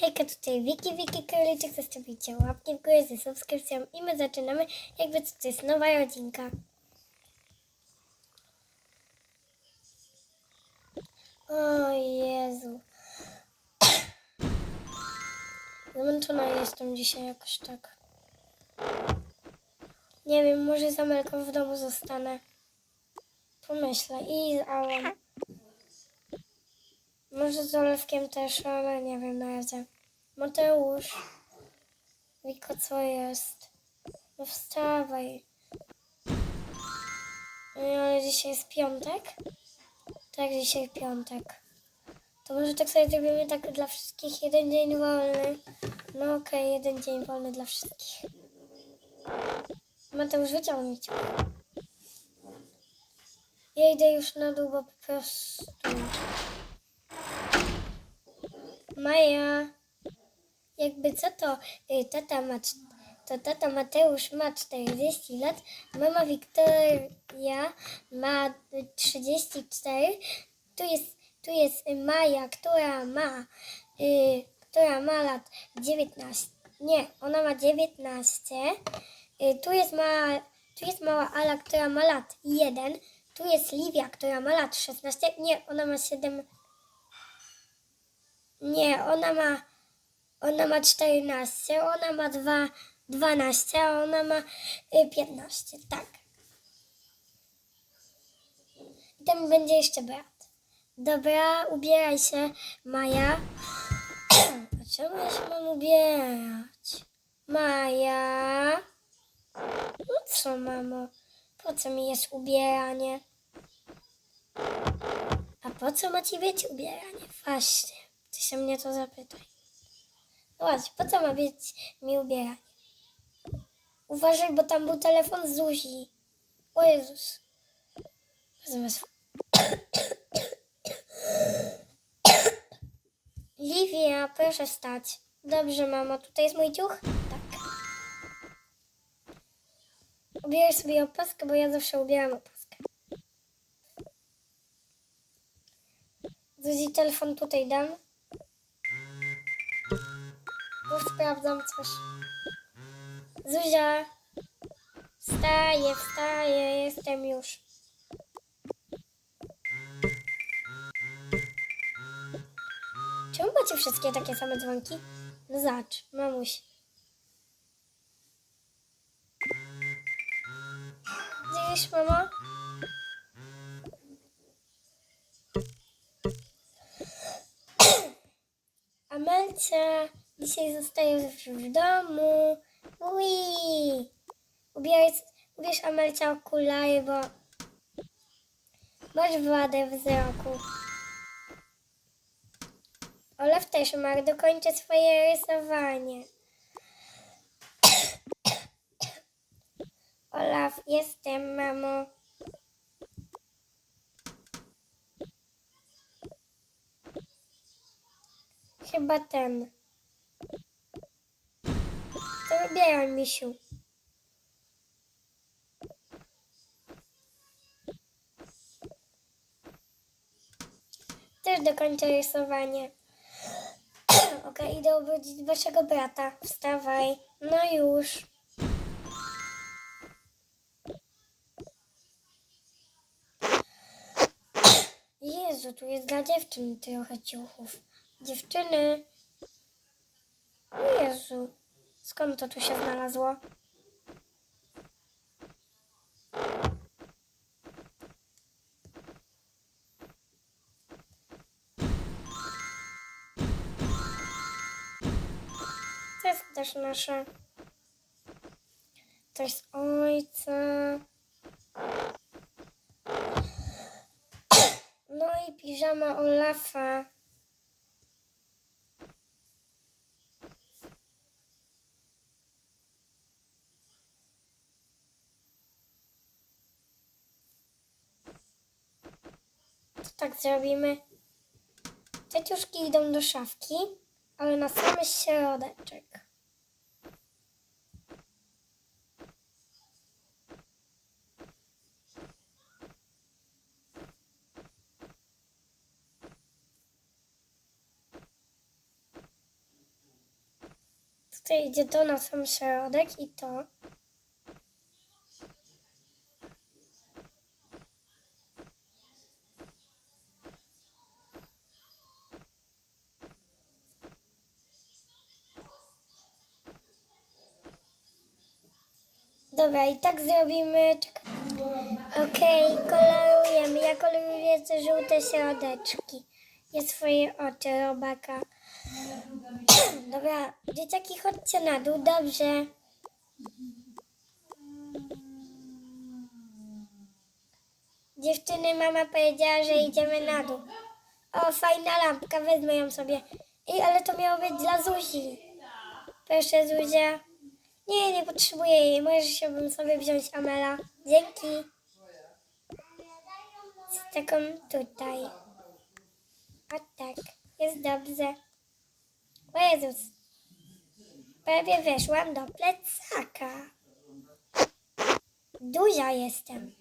Hejka, tutaj Wiki, Wiki Króliczek, zostawicie łapki w górę ze subskrypcją i my zaczynamy, jakby to jest nowa rodzinka. O Jezu. Zmęczona jestem dzisiaj jakoś tak. Nie wiem, może z Amelką w domu zostanę. Pomyślę. I z Ałą. Może z Olewkiem też, ale nie wiem na razie. Mateusz. Wiko, co jest? No wstawaj. Ej, Ale dzisiaj jest piątek? Tak, dzisiaj piątek. To może tak sobie zrobimy tak dla wszystkich jeden dzień wolny. No okej, jeden dzień wolny dla wszystkich. Mateusz, wyciągnij cię. Ja idę już na dół, bo po prostu... Maja, jakby co to y, tata ma, to tata Mateusz ma 40 lat, mama Wiktoria ma y, 34, tu jest, tu jest Maja, która ma, y, która ma lat 19, nie, ona ma 19, y, tu jest mała, tu jest mała Ala, która ma lat 1, tu jest Livia, która ma lat 16, nie, ona ma 7, nie, ona ma, ona ma 14, ona ma 2, 12, a ona ma y, 15, tak. I tam będzie jeszcze brat. Dobra, ubieraj się, Maja. A czemu ja się mam ubierać? Maja. No co, mamo? Po co mi jest ubieranie? A po co ma ci być ubieranie? Właśnie, ty się mnie to zapytaj. No właśnie, po co ma być mi ubieranie? Uważaj, bo tam był telefon Zuzi. O Jezus. Livia, proszę stać. Dobrze, mamo. Tutaj jest mój ciuch? Tak. Ubieraj sobie opaskę, bo ja zawsze ubieram opaskę. Zuzi, telefon tutaj dam. Już sprawdzam coś. Zuzia! Wstaję, wstaję, jestem już. Czemu macie wszystkie takie same dzwonki? No zobacz, mamuś. Gdzie jest mama? Amelcia dzisiaj zostaje w domu. Ui! Ubierz, ubierz Amelcia okulary, bo masz wadę wzroku. Olaf też ma, dokończę swoje rysowanie. Olaf, jestem, mamo. Chyba ten. To wybieraj, misiu. Też dokończę rysowanie. Okej, idę obrócić waszego brata. Wstawaj. No już. Jezu, tu jest dla dziewczyn trochę ciuchów. Dziewczyny. Jezu. Skąd to tu się znalazło? To jest też nasze. To jest ojca. No i piżama Olafa. Tak zrobimy. Te ciuszki idą do szafki, ale na sam środeczek. Tutaj idzie to na sam środek i to. Dobra, i tak zrobimy. Okej, kolorujemy. Ja koloruję te żółte środeczki. Jest swoje oczy robaka. Dobra, dzieciaki, chodźcie na dół, dobrze. Dziewczyny, mama powiedziała, że idziemy na dół. O, fajna lampka, wezmę ją sobie. Ej, ale to miało być dla Zuzi. Proszę, Zuzia. Nie, nie potrzebuję jej. Możesz się sobie wziąć, Amela. Dzięki. Z taką tutaj. O tak, jest dobrze. O Jezus. Prawie weszłam do plecaka. Duża jestem.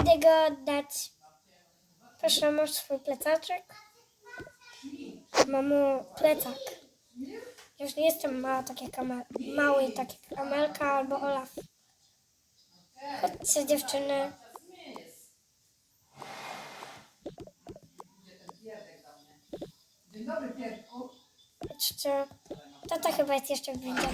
Idę go oddać. Proszę, masz swój plecaczek? Mamo, plecak. Już nie jestem mała, tak jak Amel, mały, tak jak Amelka albo Olaf. Chodźcie, dziewczyny. Dzień dobry. Chodźcie. Tata chyba jest jeszcze w windzie.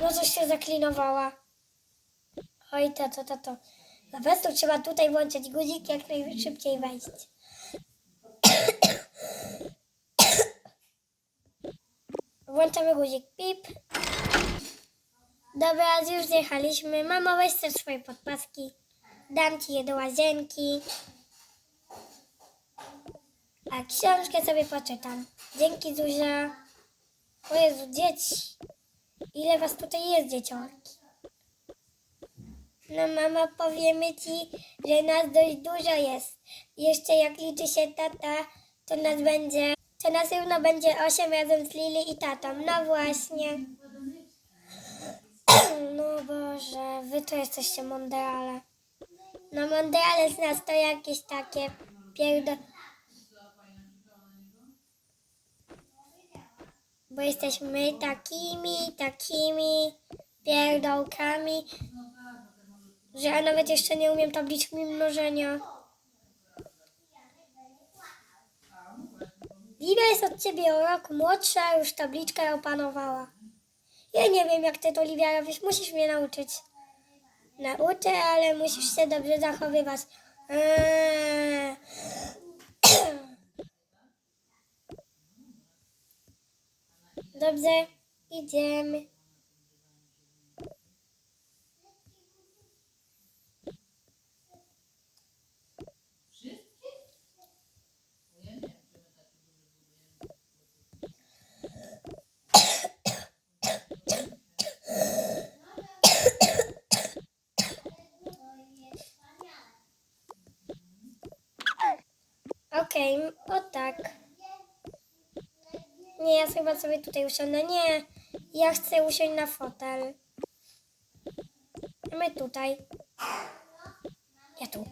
No coś się zaklinowała. Oj, tato, tato. Na pewno trzeba tutaj włączyć guzik, jak najszybciej wejść. Włączamy guzik pip. Dobra, już zjechaliśmy. Mamo, weź też swoje podpaski. Dam ci je do łazienki. A książkę sobie poczytam. Dzięki, Zuzia. O Jezu, dzieci. Ile was tutaj jest, dzieciątki? No mama, powiemy ci, że nas dość dużo jest. Jeszcze jak liczy się tata, to nas będzie, nas równo będzie osiem razem z Lili i tatą. No właśnie. No Boże, wy to jesteście mondiale. No mondiale z nas to jakieś takie pierdo... Bo jesteśmy takimi, takimi pierdołkami, że ja nawet jeszcze nie umiem tabliczki mnożenia. Lidia jest od ciebie o rok młodsza, a już tabliczkę opanowała. Ja nie wiem, jak ty to, Lidia, robisz. Musisz mnie nauczyć. Nauczę, ale musisz się dobrze zachowywać. Eee. Dobrze, idziemy. Okej, o tak. Nie, ja chyba sobie tutaj usiądę. Nie, ja chcę usiąść na fotel. My tutaj. Ja tu.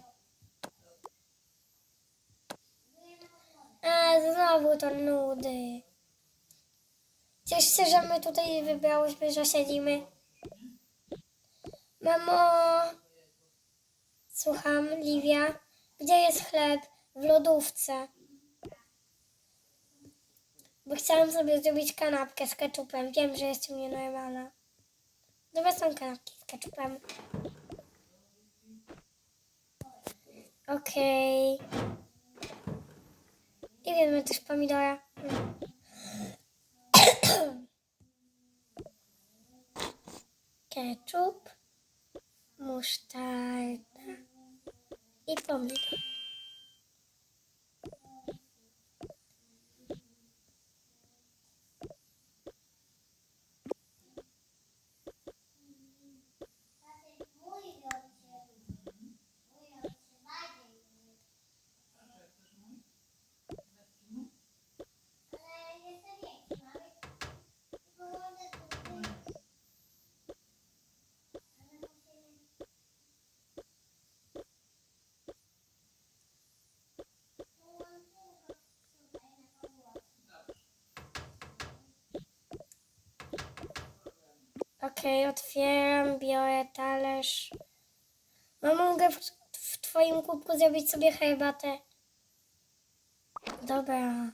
A, znowu to nudy. Cieszę się, że my tutaj wybrałyśmy, że siedzimy. Mamo, słucham, Liwia. Gdzie jest chleb? W lodówce. Bo chciałam sobie zrobić kanapkę z keczupem. Wiem, że jest nienormalna. Dobra, są kanapki z keczupem. Okej. I wiemy też pomidora. Ketchup, musztarda i pomidor. Okej, otwieram, biorę talerz. Mamo, mogę w, w twoim kubku zrobić sobie herbatę? Dobra.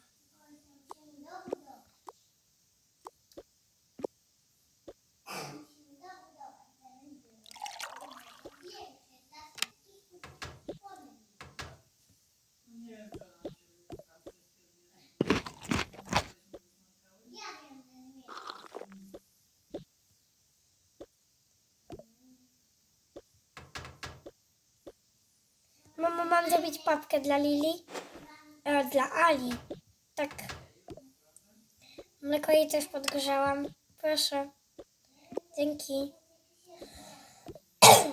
Mamo, mam zrobić papkę dla Lili? E, dla Ali. Tak. Mleko jej też podgrzałam. Proszę. Dzięki.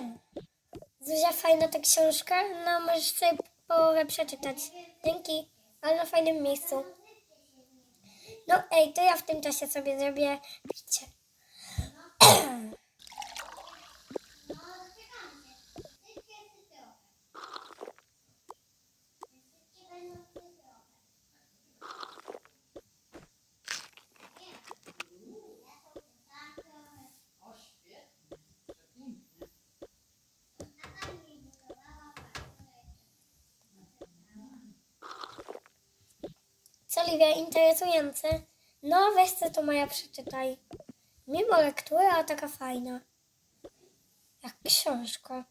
Zuzia, fajna ta książka. No, możesz sobie połowę przeczytać. Dzięki. Ale na fajnym miejscu. No ej, to ja w tym czasie sobie zrobię picie. Co, Livia, interesujące? No, weź co to moja przeczytaj. Mimo lektury, a taka fajna. Jak książka.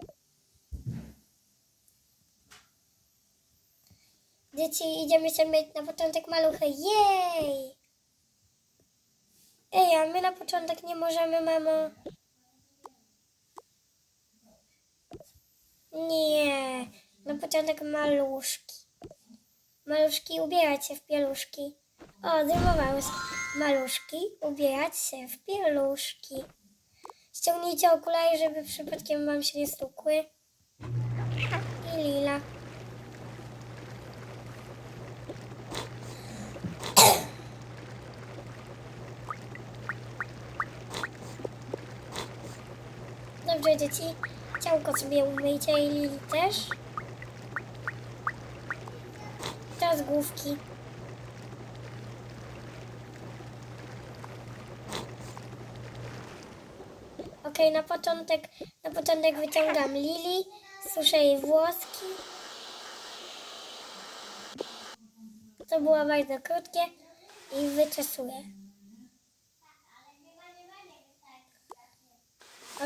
Dzieci, idziemy się mieć na początek maluchy. Jej! Ej, a my na początek nie możemy, mamo. Nie, na początek maluszki. Maluszki ubierać się w pieluszki. O, zrymowały. Maluszki ubierać się w pieluszki. Ściągnijcie okulary, żeby przypadkiem wam się nie stukły. I lila. Dobrze, dzieci. Ciałko sobie umyjcie i lili też. Teraz główki. Okej, na początek, na początek wyciągam Lili, suszę jej włoski. To było bardzo krótkie i wyczesuję.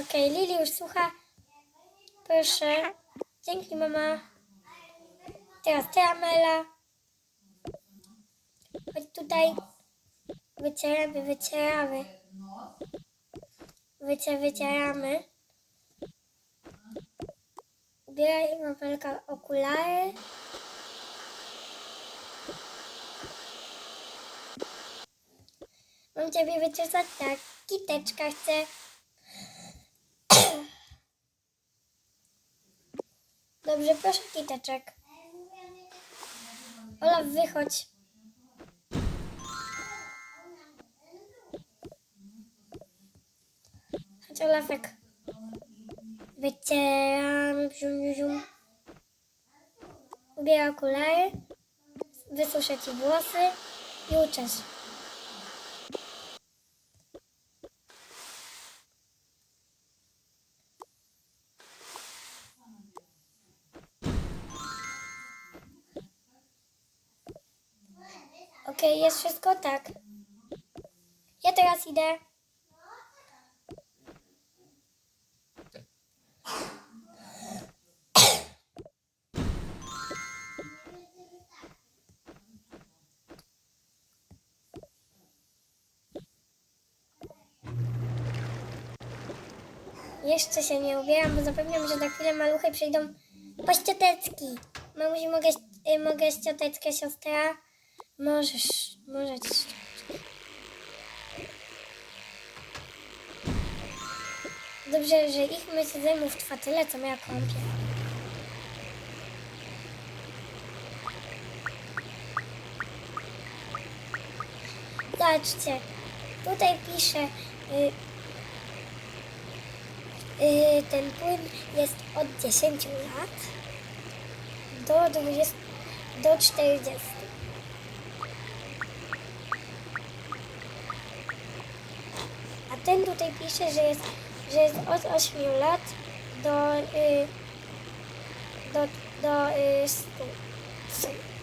Okej, Lili już słucha. Proszę. Dzięki, mama. Teraz ty, Amela. Tutaj. Wycieramy, wycieramy. Wycie, wycieramy. Ubieraj, Mapelka, okulary. Mam ciebie wyczesać tak. Kiteczka chcę. Dobrze, proszę kiteczek. Olaf, wychodź. Chodź, Olafek. Wycieram. Zium, zium. Ubieraj okulary. Wysuszę ci włosy i uczesz. Okej, jest wszystko tak. Ja teraz idę. Jeszcze się nie ubieram, bo zapewniam, że za chwilę maluchy przyjdą po ścioteczki. Mamusi, mogę, y, mogę ścioteczkę, siostra? Możesz, możesz. Dobrze, że ich myśl zajmów trwa tyle, co moja kąpiel. Zobaczcie, tutaj pisze, y, ten płyn jest od 10 lat do 20, do 40. A ten tutaj pisze, że jest, że jest od 8 lat do, y, do, do y, 100.